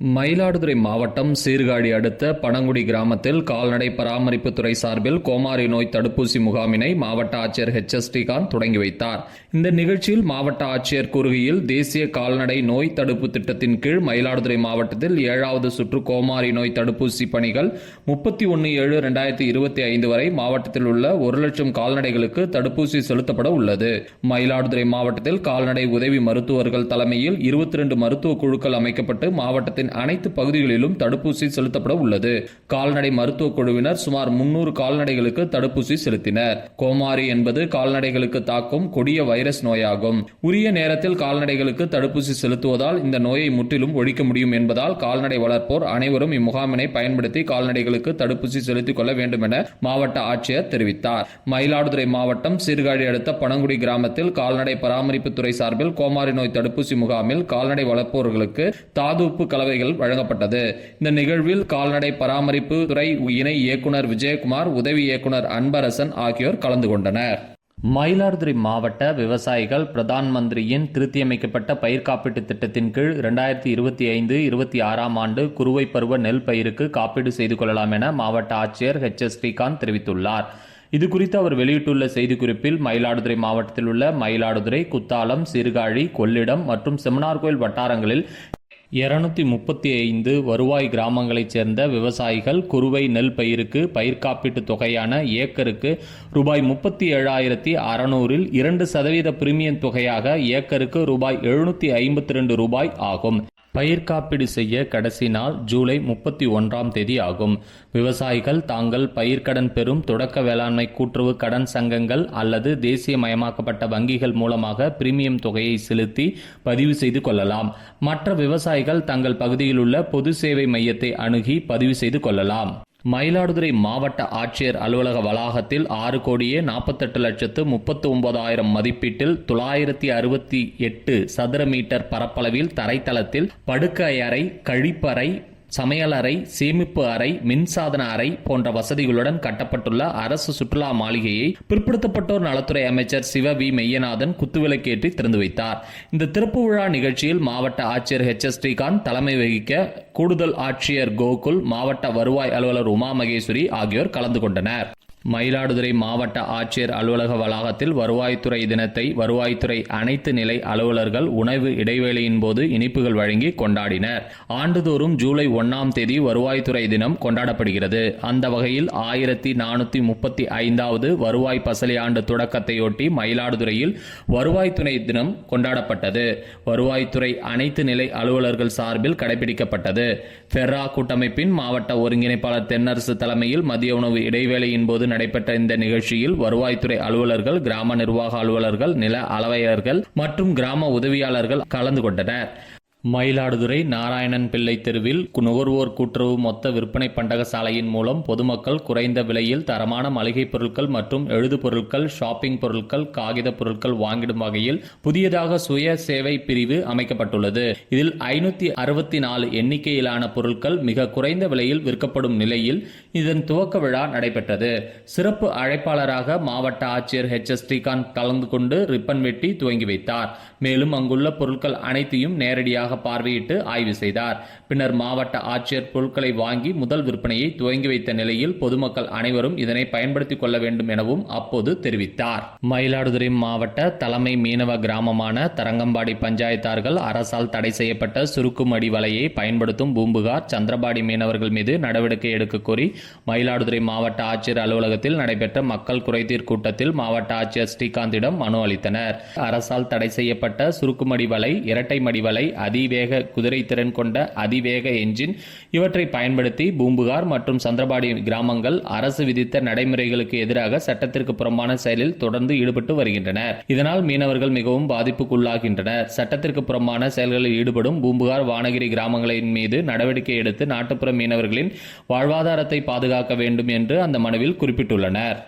மயிலாடுதுறை மாவட்டம் சீர்காழி அடுத்த பனங்குடி கிராமத்தில் கால்நடை பராமரிப்புத்துறை சார்பில் கோமாரி நோய் தடுப்பூசி முகாமினை மாவட்ட ஆட்சியர் ஹெச் எஸ். ஸ்ரீகாந்த் தொடங்கி வைத்தார். இந்த நிகழ்ச்சியில் மாவட்ட ஆட்சியர் கூறுகையில் தேசிய கால்நடை நோய் தடுப்பு திட்டத்தின் கீழ் மயிலாடுதுறை மாவட்டத்தில் ஏழாவது சுற்று கோமாரி நோய் தடுப்பூசி பணிகள் முப்பத்தி ஒன்று ஏழு ரெண்டாயிரத்தி இருபத்தி ஐந்து வரை மாவட்டத்தில் உள்ள ஒரு லட்சம் கால்நடைகளுக்கு தடுப்பூசி செலுத்தப்பட உள்ளது. மயிலாடுதுறை மாவட்டத்தில் கால்நடை உதவி மருத்துவர்கள் தலைமையில் இருபத்தி ரெண்டு மருத்துவ குழுக்கள் அமைக்கப்பட்டு மாவட்டத்தின் அனைத்து பகுதிகளிலும் தடுப்பூசி செலுத்தப்பட உள்ளது. கால்நடை மருத்துவ குழுவினர் சுமார் முன்னூறு கால்நடைகளுக்கு தடுப்பூசி செலுத்தினர். கோமாரி என்பது கால்நடைகளுக்கு தாக்கும் கொடிய வைரஸ் நோயாகும். உரிய நேரத்தில் கால்நடைகளுக்கு தடுப்பூசி செலுத்துவதால் இந்த நோயை முற்றிலும் ஒழிக்க முடியும் என்பதால் கால்நடை வளர்ப்போர் அனைவரும் இம்முகாமினை பயன்படுத்தி கால்நடைகளுக்கு தடுப்பூசி செலுத்திக் கொள்ள வேண்டும் என மாவட்ட ஆட்சியர் தெரிவித்தார். மயிலாடுதுறை மாவட்டம் சீர்காழி அடுத்த பனங்குடி கிராமத்தில் கால்நடை பராமரிப்புத்துறை சார்பில் கோமாரி நோய் தடுப்பூசி முகாமில் கால்நடை வளர்ப்போர்களுக்கு தாதுப்பு கலவைகள் வழங்கப்பட்டது. இந்த நிகழ்வில் கால்நடை பராமரிப்பு துறை இணை இயக்குநர் விஜயகுமார் உதவி இயக்குநர் அன்பரசன் ஆகியோர் கலந்து கொண்டனர். மயிலாடுதுறை மாவட்ட விவசாயிகள் பிரதான் மந்திரியின் திருத்தியமைக்கப்பட்ட பயிர் காப்பீட்டு திட்டத்தின் கீழ் இரண்டாயிரத்தி இருபத்தி ஐந்து இருபத்தி ஆறாம் ஆண்டு குறுவை பருவ நெல் பயிருக்கு காப்பீடு செய்து கொள்ளலாம் என மாவட்ட ஆட்சியர் ஹெச் எஸ். ஸ்ரீகாந்த் தெரிவித்துள்ளார். இது குறித்து அவர் வெளியிட்டுள்ள செய்திக்குறிப்பில் மயிலாடுதுறை மாவட்டத்தில் உள்ள மயிலாடுதுறை குத்தாலம் சீர்காழி கொள்ளிடம் மற்றும் செமனார்கோயில் வட்டாரங்களில் இருநூத்தி முப்பத்தி ஐந்து வருவாய் கிராமங்களைச் சேர்ந்த விவசாயிகள் குறுவை நெல் பயிருக்கு பயிர் காப்பீட்டு தொகையான ஏக்கருக்கு ரூபாய் முப்பத்தி ஏழாயிரத்தி அறநூறில் இரண்டு சதவீத பிரீமியம் தொகையாக ஏக்கருக்கு ரூபாய் எழுநூத்தி ஐம்பத்தி ரெண்டு ரூபாய் ஆகும். பயிர் காப்பீடு செய்ய கடைசி நாள் ஜூலை முப்பத்தி ஒன்றாம் தேதி ஆகும். விவசாயிகள் தாங்கள் பயிர்க்கடன் பெறும் தொடக்க வேளாண்மை கூட்டுறவு கடன் சங்கங்கள் அல்லது தேசியமயமாக்கப்பட்ட வங்கிகள் மூலமாக பிரீமியம் தொகையை செலுத்தி பதிவு செய்து கொள்ளலாம். மற்ற விவசாயிகள் தங்கள் பகுதியில் உள்ள பொது சேவை மையத்தை அணுகி பதிவு செய்து கொள்ளலாம். மயிலாடுதுறை மாவட்ட ஆட்சியர் அலுவலக வளாகத்தில் ஆறு கோடியே நாற்பத்தெட்டு லட்சத்து முப்பத்து ஒன்பதாயிரம் மதிப்பீட்டில் தொள்ளாயிரத்தி அறுபத்தி எட்டு சதுர மீட்டர் பரப்பளவில் தரைத்தளத்தில் படுக்கையறை கழிப்பறை சமையலறை சேமிப்பு அறை மின்சாதன அறை போன்ற வசதிகளுடன் கட்டப்பட்டுள்ள அரசு சுற்றுலா மாளிகையை பிற்படுத்தப்பட்டோர் நலத்துறை அமைச்சர் சிவ வி மெய்யநாதன் குத்துவிளக்கேற்றி திறந்து வைத்தார். இந்த திறப்பு விழா நிகழ்ச்சியில் மாவட்ட ஆட்சியர் ஹெச் எஸ். ஸ்ரீகாந்த் தலைமை வகிக்க கூடுதல் ஆட்சியர் கோகுல் மாவட்ட வருவாய் அலுவலர் உமா மகேஸ்வரி ஆகியோர் கலந்து கொண்டனர். மயிலாடுதுறை மாவட்ட ஆட்சியர் அலுவலக வளாகத்தில் வருவாய்த்துறை தினத்தை வருவாய்த்துறை அனைத்து நிலை அலுவலர்கள் உணவு இடைவேளையின் போது இனிப்புகள் வழங்கி கொண்டாடினர். ஆண்டுதோறும் ஜூலை ஒன்னாம் தேதி வருவாய்த்துறை தினம் கொண்டாடப்படுகிறது. அந்த வகையில் ஆயிரத்தி நானூத்தி முப்பத்தி ஐந்தாவது வருவாய் பசலி ஆண்டு தொடக்கத்தையொட்டி மயிலாடுதுறையில் வருவாய்த்துறை தினம் கொண்டாடப்பட்டது. வருவாய்த்துறை அனைத்து நிலை அலுவலர்கள் சார்பில் கடைபிடிக்கப்பட்டது. ஃபெர்ரா கூட்டமைப்பின் மாவட்ட ஒருங்கிணைப்பாளர் தென்னரசு தலைமையில் மதிய உணவு இடைவேளையின் போது நடைபெற்ற இந்த நிகழ்ச்சியில் வருவாய்த்துறை அலுவலர்கள் கிராம நிர்வாக அலுவலர்கள் நில அளவையர்கள் மற்றும் கிராம உதவியாளர்கள் கலந்து கொண்டனர். மயிலாடுதுறை நாராயணன் பிள்ளை தெருவில் நுகர்வோர் கூட்டுறவு மொத்த விற்பனை பண்டக சாலையின் மூலம் பொதுமக்கள் குறைந்த விலையில் தரமான மளிகைப் பொருட்கள் மற்றும் எழுது பொருட்கள் ஷாப்பிங் பொருட்கள் காகித பொருட்கள் வாங்கிடும் வகையில் புதியதாக சுய சேவை பிரிவு அமைக்கப்பட்டுள்ளது. இதில் ஐநூத்தி அறுபத்தி நாலு எண்ணிக்கையிலான பொருட்கள் மிக குறைந்த விலையில் விற்கப்படும் நிலையில் இதன் துவக்க விழா நடைபெற்றது. சிறப்பு அழைப்பாளராக மாவட்ட ஆட்சியர் ஹெச் எஸ். ஸ்ரீகாந்த் கலந்து கொண்டு ரிப்பன் வெட்டி துவங்கி வைத்தார். மேலும் அங்குள்ள பொருட்கள் அனைத்தையும் நேரடியாக பார்வையிட்டு ஆய்வு செய்தார். பின்னர் மாவட்ட ஆட்சியர் பொருட்களை வாங்கி முதல் விற்பனையை துவங்கி வைத்த நிலையில் பொதுமக்கள் அனைவரும் இதனை பயன்படுத்திக் கொள்ள வேண்டும் எனவும் அப்போது தெரிவித்தார். மயிலாடுதுறை மாவட்ட தலைமை மீனவ கிராமமான தரங்கம்பாடி பஞ்சாயத்தார்கள் அரசால் தடை செய்யப்பட்ட சுருக்குமடி வலையை பயன்படுத்தும் பூம்புகார் சந்திரபாடி மீனவர்கள் மீது நடவடிக்கை எடுக்க கோரி மயிலாடுதுறை மாவட்ட ஆட்சியர் அலுவலகத்தில் நடைபெற்ற மக்கள் குறைதீர் கூட்டத்தில் மாவட்ட ஆட்சியர் ஸ்ரீகாந்திடம் மனு அளித்தனர். அரசால் தடை செய்யப்பட்ட சுருக்குமடி வலை இரட்டை மடி வலை அதிவேக குதிரை திறன் கொண்ட அதிவேக என்ஜின் இவற்றை பயன்படுத்தி பூம்புகார் மற்றும் சந்திரபாடி கிராமங்கள் அரசு விதித்த நடைமுறைகளுக்கு எதிராக சட்டத்திற்கு புறம்பான செயலில் தொடர்ந்து ஈடுபட்டு வருகின்றனர். இதனால் மீனவர்கள் மிகவும் பாதிப்புக்குள்ளாகின்றனர். சட்டத்திற்கு புறம்பான செயல்களில் ஈடுபடும் பூம்புகார் வானகிரி கிராமங்களின் மீது நடவடிக்கை எடுத்து நாட்டுப்புற மீனவர்களின் வாழ்வாதாரத்தை பாதுகாக்க வேண்டும் என்று அந்த மனுவில் குறிப்பிட்டுள்ளனர்.